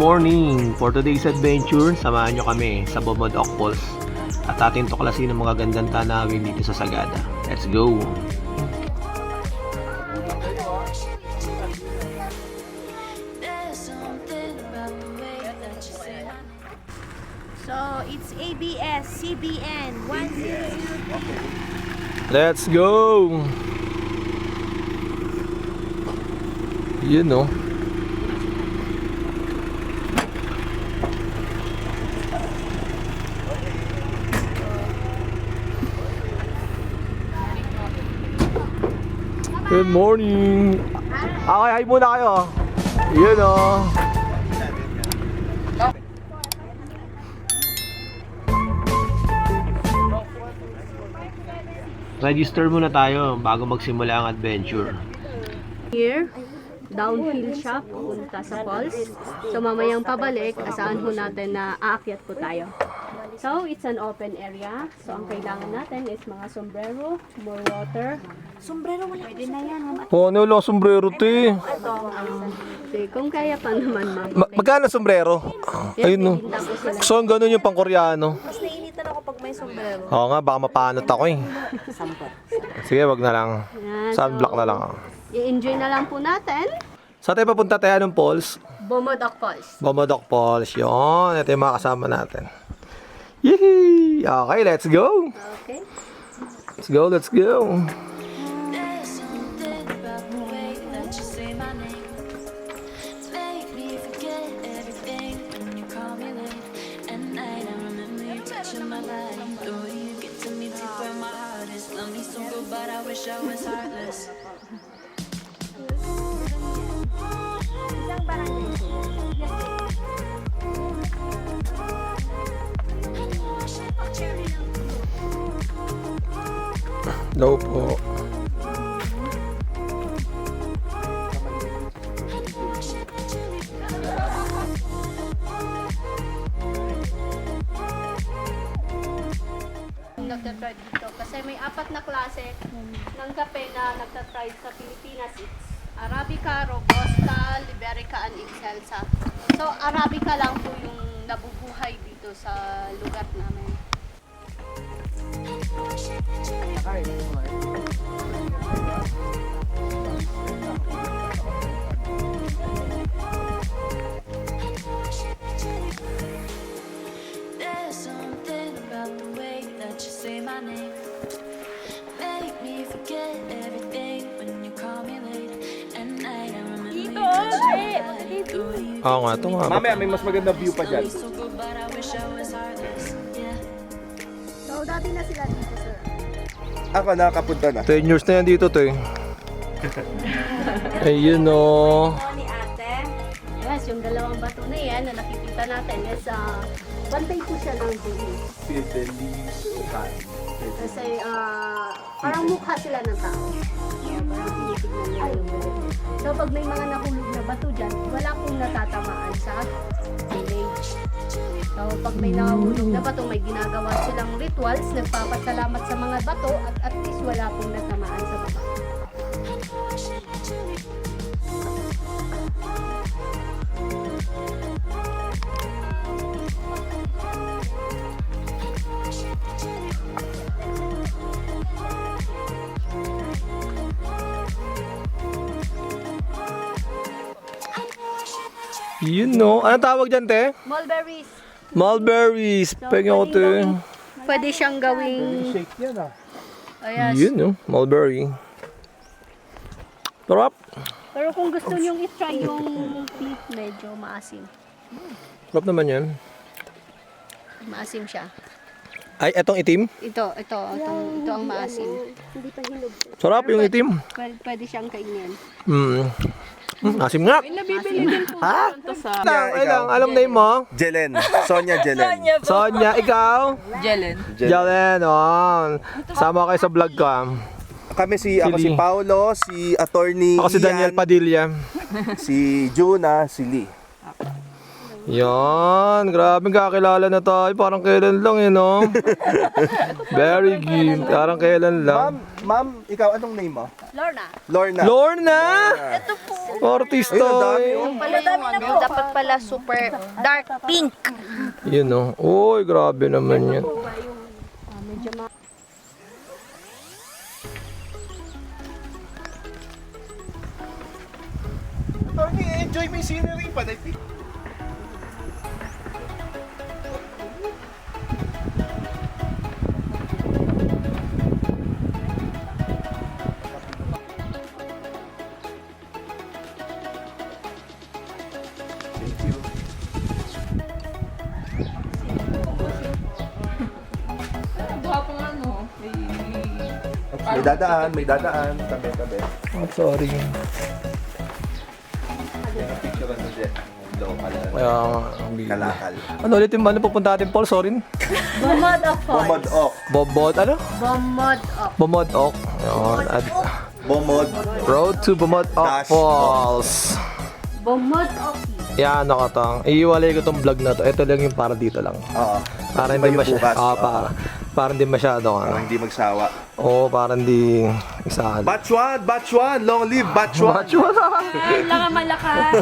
Morning! For today's adventure, samahan nyo kami sa Bomodok Falls at ating tuklasin ang mga gandang tanawin dito sa Sagada. Let's go! So, it's ABS, CBN, 100. Let's go! Yun no. Good morning! Okay, hi muna kayo. Yun o. Register muna tayo bago magsimula ang adventure. Here, downhill siya, pupunta sa falls. So, mamayang pabalik, asahan ho natin na aakyat po tayo. So, it's an open area. So, ang kailangan natin is mga sombrero, more water. Sombrero wala Pwede na yan, ma'am. Oh, ano lang sombrero te? Okay, kung kaya pa naman, ma'am. Ma- magkano sombrero? Ayun no. So, ang ganun yung pang Koreano. Mas nainitan ako pag may sombrero. Oo nga, baka mapanot ako eh. Sige, wag na lang. Yan, Sunblock na lang ako. I-enjoy na lang po natin. Sa tayo papunta tayo ng Falls? Bomodok Falls. Bomodok Falls. Yun, ito yung mga kasama natin. Yee! Okay, let's go! Okay. Let's go, let's go! Hello po. nagtatry dito. Kasi may apat na klase ng kape na nagtatry sa Pilipinas. It's Arabica, Robusta, Liberica, and Excelsa. So, Arabica lang po yung nabubuhay dito sa lugar namin. Oo nga, ito nga. Mamaya may mas maganda view pa dyan. So, dati na sila dito, sir. Ako nakakapunta na. 10 years na yan dito, te. Ayun o. ni ate. Yes, yung dalawang bato na yan na nakikita natin is uh, bantay po siya ng bulis. Kasi ah, parang mukha sila ng tao. So, pag may mga nahulog na bato dyan, wala pong natatamaan sa village. So, pag may nahulog na bato, may ginagawa silang rituals, nagpapasalamat sa mga bato at at least wala pong natamaan sa baba. Yun no. Anong tawag dyan, te? Mulberries. Mulberries. Pwede ako, te. Pwede siyang gawing... Shake yan ah. Ayan. Yun no. Mulberry. Sarap. Pero kung gusto nyo i-try yung beef, medyo maasim. Sarap naman yan. Maasim siya. Ay, etong itim. Ito, ito, itong, ito ang maasim. Sarap yung itim. Pwede, pwede siyang kainin. Mm. Mm, asim nga. Nabibili din po Ha? ito sa Lang, ay lang, alam na mo? Jelen. Sonia Jelen. Sonia, ikaw? Jelen. Jalen, oh. Sama kayo sa vlog ko. ah. Kami si, ako si Lee. Paulo, si attorney Ako si Daniel Ian, Padilla. si Juna, si Lee. Yan, grabe kakilala na tayo. Parang kailan lang eh, no? Very good. Parang kailan Ma'am, lang. ma'am, ikaw anong name mo? Lorna. Lorna. Lorna! Artista Ayun, ang dami, eh. oh. Pala ano, Dapat pala super dark pink. Yun oh. Uy, grabe naman yun. ba yung ah, medyo ma- Tony, enjoy mo yung scenery pa. Dahil May dadaan, may dadaan. Tabi, tabi. Oh, sorry. Picture ano dyan. Nga, ang bigla. Kalakal. Ano ulit yung ano pupunta natin, Paul? Sorry. Bomod of Bomod ok. Bobot, ano? Bomod of. Bumod Ok. Yun. At Bomod. road to Bumod Ok Dash. Falls. Bomod of. Yan, nakatang. Iiwalay ko tong vlog na to. Ito lang yung para dito lang. Oo. Para Iba hindi yung masyado. bukas. Ah, Oo. para. Para hindi masyado. Para Ano. hindi magsawa. Oo, para hindi isahan. Batch 1! Batch 1! Long live Batch 1! Batch one. Kailangan malakas.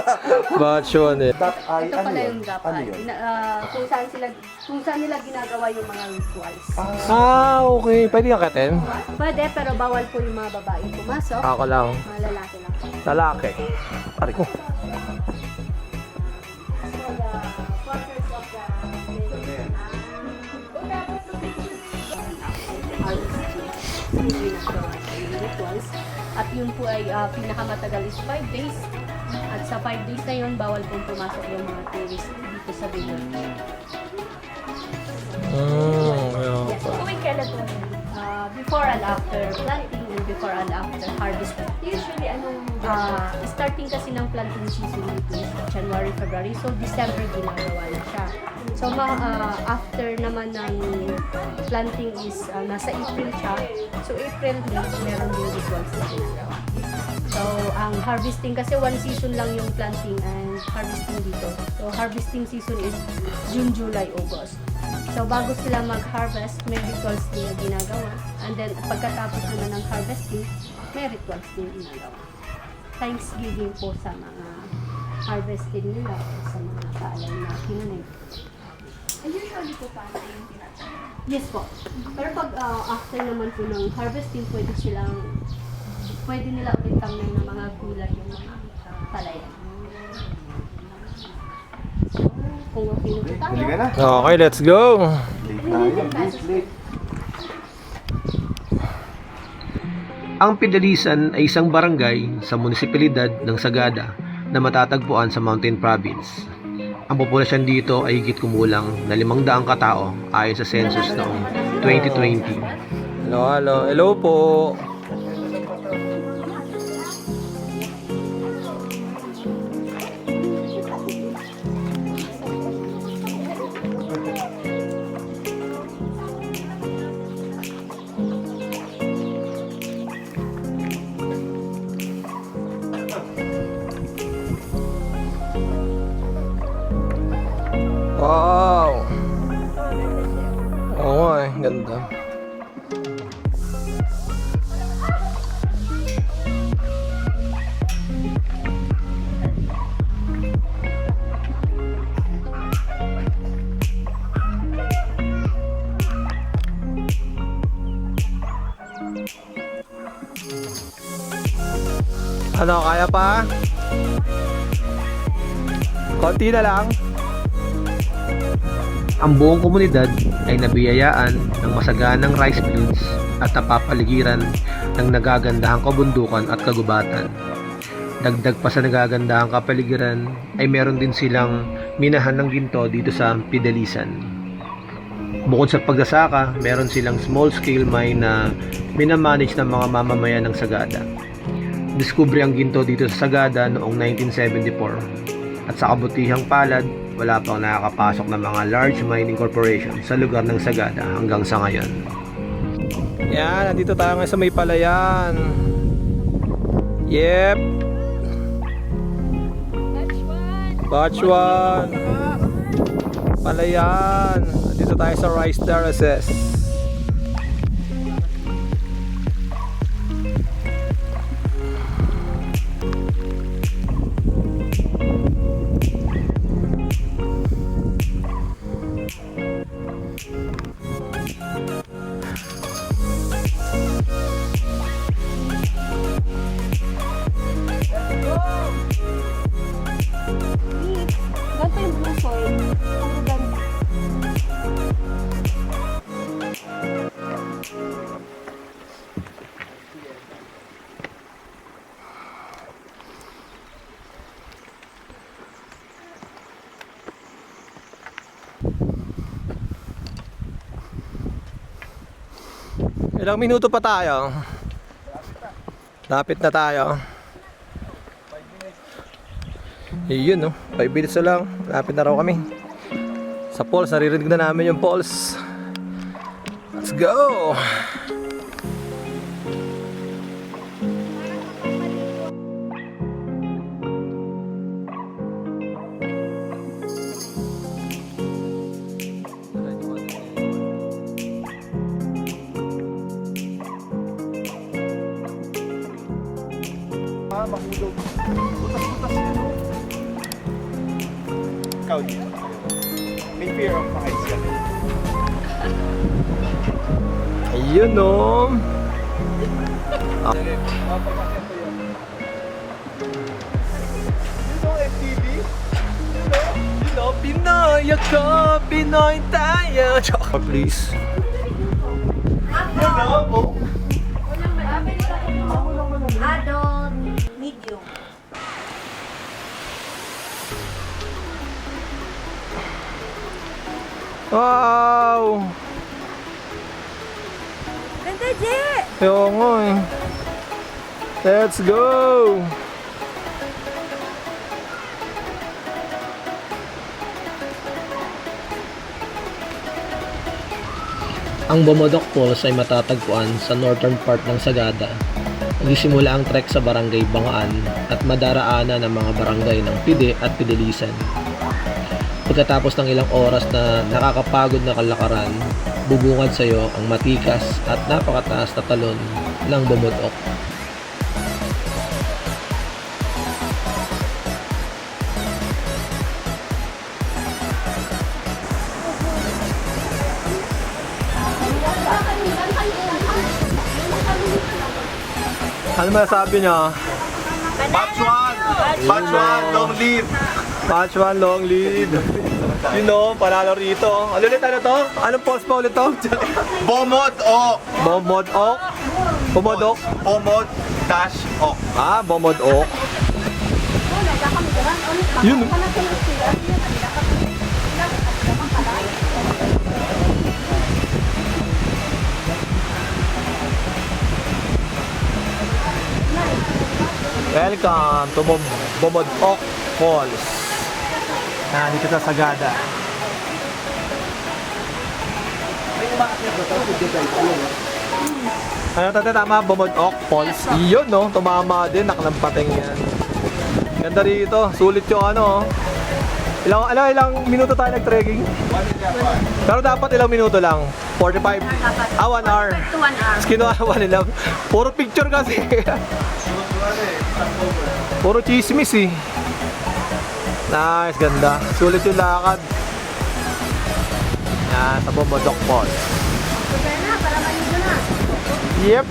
Batch one eh. That ay, Ito ano pala yun? yung gap. Ano yun? Ina- ah, kung saan sila kung saan nila ginagawa yung mga rituals. Ah, okay. Pwede kang katin? Pwede pero bawal po yung mga babae pumasok. Ako lang. Mga lalaki lang. Lalaki. Pari ko. Rituals. At yun po ay ah, pinakamatagal is 5 days. At sa 5 days na yun, bawal pong pumasok yung mga tourists dito sa Binoy. Mm, yeah. Tuwing kailan po? Uh, before and after planting and before and after harvesting. Usually, anong, uh, starting kasi ng planting season dito is January, February. So, December ginagawa na siya. So, ma, uh, after naman ng planting is uh, nasa April siya. So, April din, meron din rituals na ginagawa. So, ang harvesting kasi one season lang yung planting and harvesting dito. So, harvesting season is June, July, August. So, bago sila mag-harvest, may rituals din na ginagawa. And then, pagkatapos naman ng harvesting, may rituals din ginagawa. Thanksgiving po sa mga harvesting nila sa mga kaalay na kinanay. Usually po paano yung tinatawag? Yes po. Pero pag ah, after naman po ng harvesting, pwede silang, pwede nila ulit tamnan ng mga gulay yung mga palayan. Kung okay na po tayo. Huli ka na. Okay, let's go. Late na yun. Late, late. Ang Pidalisan ay isang barangay sa munisipalidad ng Sagada na matatagpuan sa Mountain Province. Ang populasyon dito ay higit kumulang na 500 katao ayon sa census noong 2020. Hello, hello. Hello po. Konti na lang. Ang buong komunidad ay nabiyayaan ng masaganang rice fields at napapaligiran ng nagagandahang kabundukan at kagubatan. Dagdag pa sa nagagandahang kapaligiran ay meron din silang minahan ng ginto dito sa Pidalisan. Bukod sa pagsasaka, meron silang small scale mine na minamanage ng mga mamamayan ng Sagada. Diskubre ang ginto dito sa Sagada noong 1974 at sa kabutihang palad, wala pang nakakapasok ng mga large mining corporation sa lugar ng Sagada hanggang sa ngayon. Yan, nandito tayo ngayon sa may palayan. Yep. Batch 1. Palayan. Dito tayo sa Rice Terraces. Ilang minuto pa tayo? Lapit na tayo. Yun no, 5 minutes na lang. Lapit na raw kami. Sa Pulse, naririnig na namin yung Pulse. Let's go! May fear of heights ka din. Ayun no. You know FTV? You know, Pinoy ako, Pinoy tayo. Please. You know? Oh. Wow! Ganda, Je! Kaya nga eh. Let's go! Ang Bomodok Falls ay matatagpuan sa northern part ng Sagada. Nagsisimula ang trek sa barangay Bangaan at madaraanan ng mga barangay ng Pide at Pidelisan. Pagkatapos ng ilang oras na nakakapagod na kalakaran, bubungad sa iyo ang matikas at napakataas na talon ng Bomodok. Ano masasabi niya? Batch 1! Batch 1! Long live! Match 1 long lead. You know, panalo rito. Ano ulit ano to? Anong post pa ulit to? Bomod o! Bomod Ok. Bomodok. Bomod dash o. Ah, Bomod Ok. Yun. Welcome to Bom Bomod Ok Falls. Na dito sa Sagada. Ano tata tama? Bomod Ok Falls. Iyon no, tumama din, nakalampating yan. Ganda rito, sulit yung ano. Ilang, ano, ilang minuto tayo nag-trekking? Pero dapat ilang minuto lang? 45? Ah, 1 hour. Kinuha 1 ilang. Puro picture kasi. Puro chismis eh. Nice, ganda. Sulit yung lakad. Yan, sa Falls. Kaya na, para maligo na. Yep.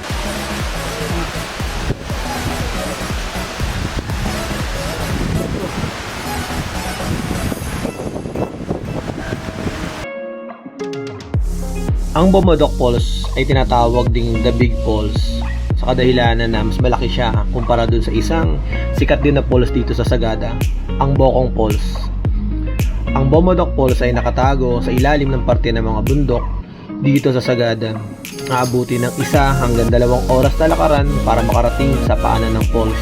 Ang Bomodok Falls ay tinatawag ding The Big Falls sa kadahilanan na mas malaki siya kumpara dun sa isang sikat din na falls dito sa Sagada, ang Bokong Falls. Ang Bomodok Falls ay nakatago sa ilalim ng parte ng mga bundok dito sa Sagada. Aabuti ng isa hanggang dalawang oras na lakaran para makarating sa paanan ng falls.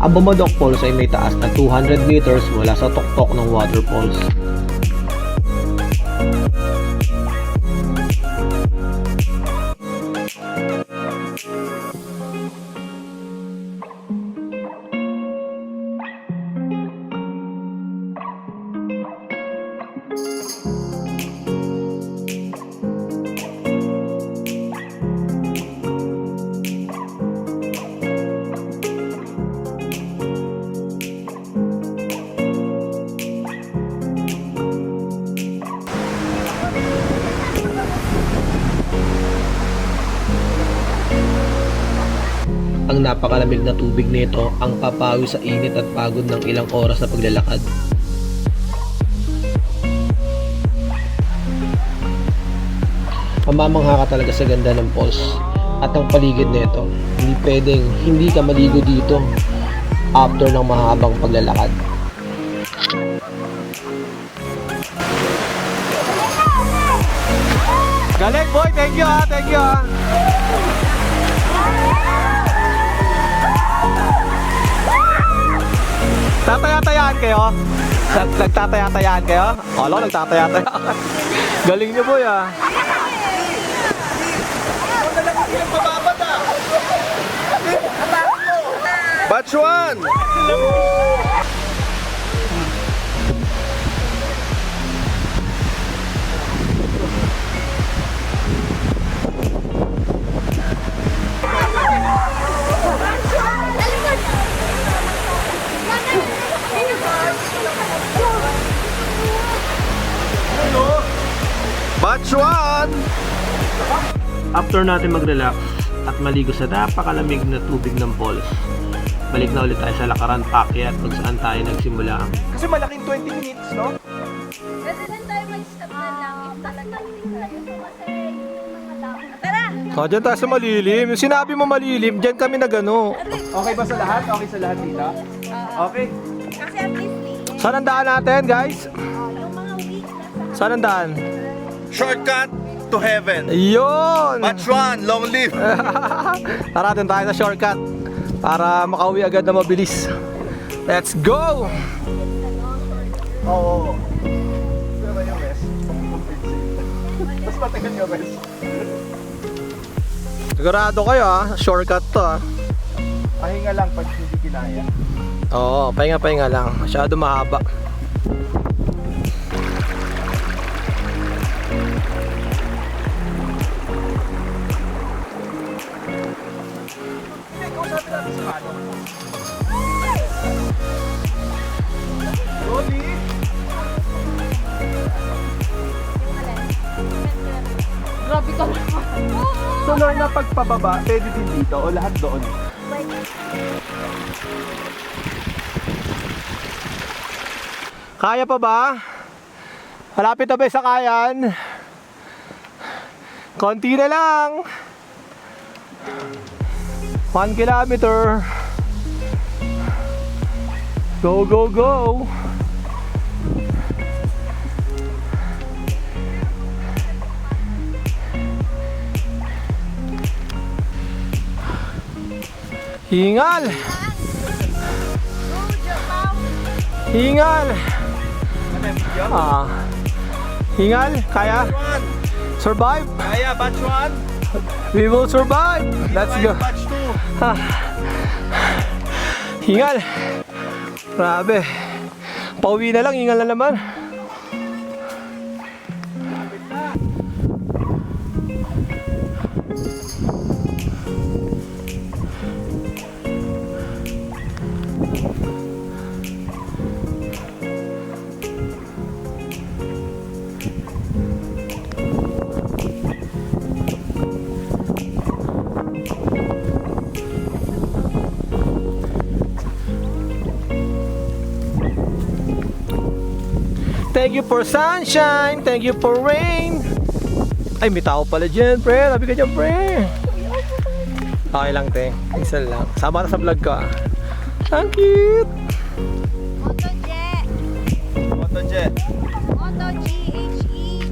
Ang Bomodok Falls ay may taas na 200 meters mula sa tuktok ng waterfalls. Ang napakalamig na tubig nito ang papawi sa init at pagod ng ilang oras na paglalakad. Pamamangha ka talaga sa ganda ng falls at ang paligid nito. Hindi pwedeng hindi ka maligo dito after ng mahabang paglalakad. Galing boy, thank you ah, thank you ah. Tataya-tayaan kayo? Nag nagtataya-tayaan kayo? Kala ko nagtataya-tayaan. Galing niyo boy ah. Batch 1! Batch 1! After natin mag-relax at maligo sa napakalamig na tubig ng falls, balik na ulit tayo sa Lakaran Pakyat kung saan tayo nagsimula. Kasi malaking 20 minutes, no? Pwede din tayo mag-stop na lang. If talagang hindi tayo sumasaya yung mga tao. Tara! Oh, dyan tayo sa malilim. Yung sinabi mo malilim, dyan kami nagano. Okay ba sa lahat? Okay sa lahat dito? Okay. Kasi at least. Saan ang daan natin, guys? Yung mga week na sa Saan ang daan? Shortcut to heaven. Ayun! Batch 1, long live! Tara, dun tayo sa shortcut para makauwi agad na mabilis. Let's go! Oo. Pero ba yung rest? Mas matagal yung rest. Sigurado kayo ah, shortcut to ah. Pahinga lang pag hindi kinaya. Oo, pahinga-pahinga lang. Masyado mahaba. So Lorna, pagpababa, pwede din dito o lahat doon? Kaya pa ba? Malapit na ba sa kayan? Konti na lang. One kilometer. Go, go, go. Hingal. Hingal. Ah. Hingal, kaya? Survive. Kaya, batch 1! We will survive. Let's go. Batch 2! Hingal. Grabe. Pauwi na lang, hingal na naman. Thank you for sunshine. Thank you for rain. Ay, may tao pala dyan, pre. Labi ka dyan, pre. Okay lang, te. Isa lang. Sama na sa vlog ko, ah. Ang cute. Moto Jet. Moto G-H-E.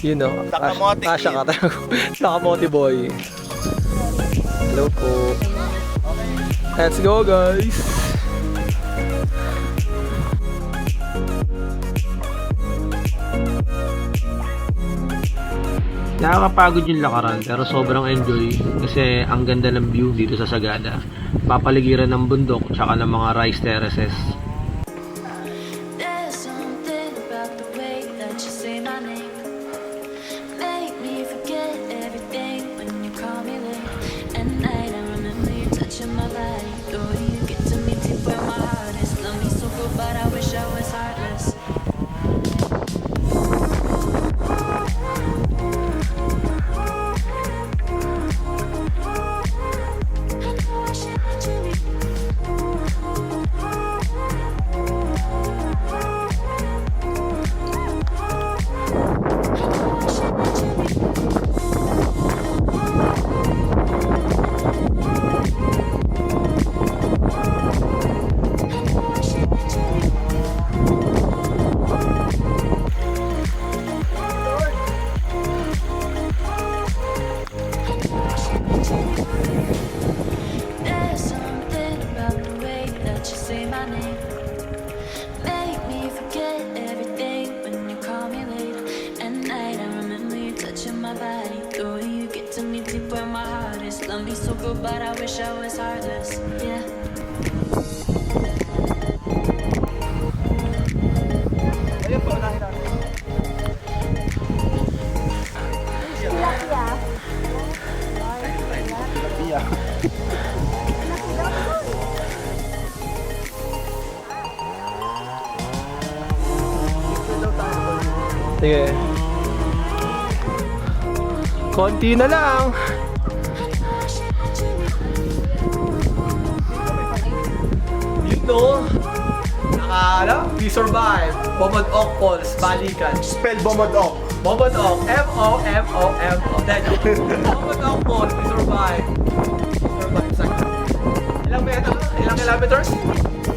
You know. Nakamote Tasha kid. ka tayo. Nakamote boy. Hello po. Let's go, guys. Nakakapagod yung lakaran pero sobrang enjoy kasi ang ganda ng view dito sa Sagada. Papaligiran ng bundok tsaka ng mga rice terraces. Is. Love me so good, but I wish I was heartless. Yeah. Sige. Konti na lang. Survive. Bomod Ok Falls, balikan. Spell Bomodok. Bomod Ok, M-O-M-O-M-O. Then, Bomod Ok Falls, we survive. Survive sa Ilang meter? Ilang kilometers?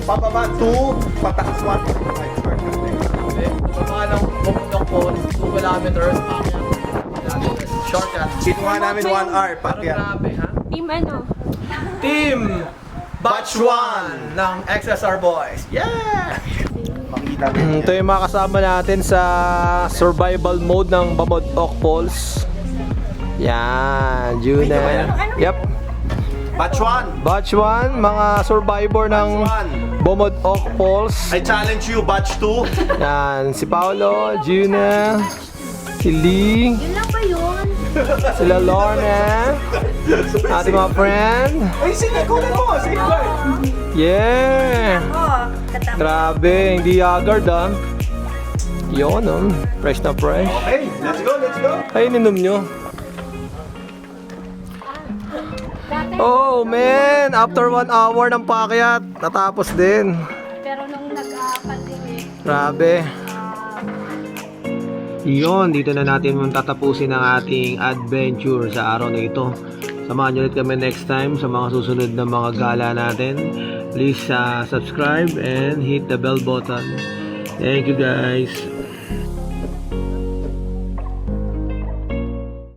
Pababa 2, pataas 1. Ay, start natin. Eh, baba ng Bomod Ok Falls, 2 kilometers. Kilometers. Shortcut. Kinuha namin 1 hour, Pero pakyat. grabe, ha? Team ano? Team Batch 1 ng XSR Boys. Yeah! Makita Mm, natin Ito yung mga kasama natin sa survival mode ng Bamod Ok Falls. Yan, Juna. Yep. Batch 1. Batch 1, mga survivor ng Bomod Ok Falls. I challenge you, Batch 2. Yan, si Paolo, Juna, si Lee, Yun lang ba yun? sila Lorna, ating mga friend. Ay, sige, kunin mo. Sige, guard. Yeah! Grabe, hindi agard ah. Yun, oh. fresh na fresh. Okay, let's go, let's go. Ay, ninom nyo. Oh man, after one hour ng pakyat, natapos din. Pero nung nag-pandemic, Grabe. Yun, dito na natin mong tatapusin ang ating adventure sa araw na ito. Samahan nyo ulit kami next time sa mga susunod na mga gala natin. Please uh, subscribe and hit the bell button. Thank you guys.